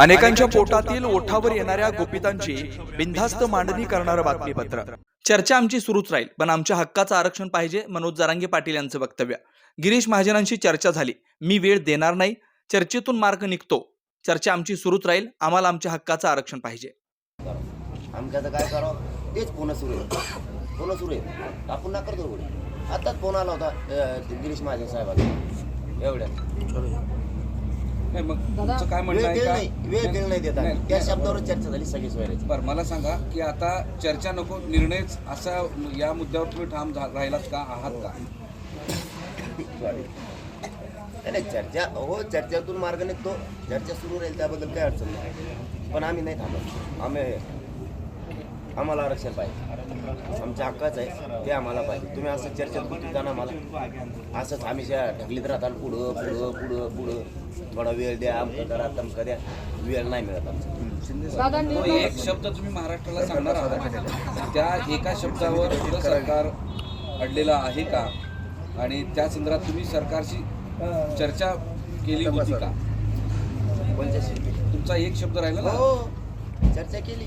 अनेकांच्या पोटातील ओठावर येणाऱ्या गोपितांची बिनधास्त मांडणी करणारं बातमीपत्र. चर्चा आमची सुरूच राहील पण आमच्या हक्काचं आरक्षण पाहिजे मनोज जरांगे पाटील यांचं वक्तव्य. गिरीश महाजनांशी चर्चा झाली. मी वेळ देणार नाही. चर्चेतून मार्ग निघतो. चर्चा आमची सुरूच राहील. आम्हाला आमच्या हक्काचं आरक्षण पाहिजे. आमच्याचं काय करावं? तेच फोन सुरू आहे. फोन सुरू आहे. आपण ना करतो एवढे. आताच फोन आला होता गिरीश महाजन साहेबांचा. एवढ्या नाही मग तुमचं काय म्हणणं वेळ आहे दिल का? नाही वेळ दिल नाही देता नाही, त्या नाही. शब्दावर चर्चा झाली सगळी सोयऱ्याची बरं मला सांगा की आता चर्चा नको निर्णयच असा या मुद्द्यावर तुम्ही ठाम झा- राहिलात का आहात का? नाही, नाही चर्चा हो चर्चेतून मार्ग निघतो. चर्चा सुरू राहील त्याबद्दल काही अडचण नाही. पण आम्ही नाही थांबत. आम्ही आम्हाला आरक्षण पाहिजे. आमच्या हक्काचं आहे ते आम्हाला पाहिजे. तुम्ही असं चर्चेत गुंतताना आम्हाला. असंच आम्ही ढकलीत राहताल पुढं पुढं पुढं पुढं. थोडा वेळ द्या अमकं करा तमकं द्या. वेळ नाही मिळत आमचा. तो एक शब्द तुम्ही महाराष्ट्राला सांगणार आहात? त्या एका शब्दावर सरकार अडलेलं आहे का? आणि त्या संदर्भात तुम्ही सरकारशी चर्चा केली होती का? तुमचा एक शब्द राहिला ना? हो चर्चा केली.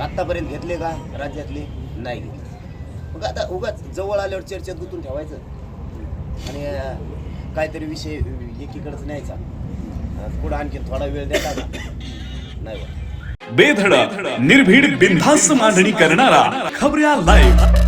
आत्तापर्यंत घेतले का? राज्यातले? नाही घेतले. मग आता उगाच जवळ आल्यावर चर्चेत गुंतून ठेवायचं. आणि काहीतरी विषय एकीकडंच न्यायचा. पुढं आणखी थोडा वेळ द्यायचा नाही बा निर्भीड बिनधास्त मांडणी करणारा खबऱ्या लाईव्ह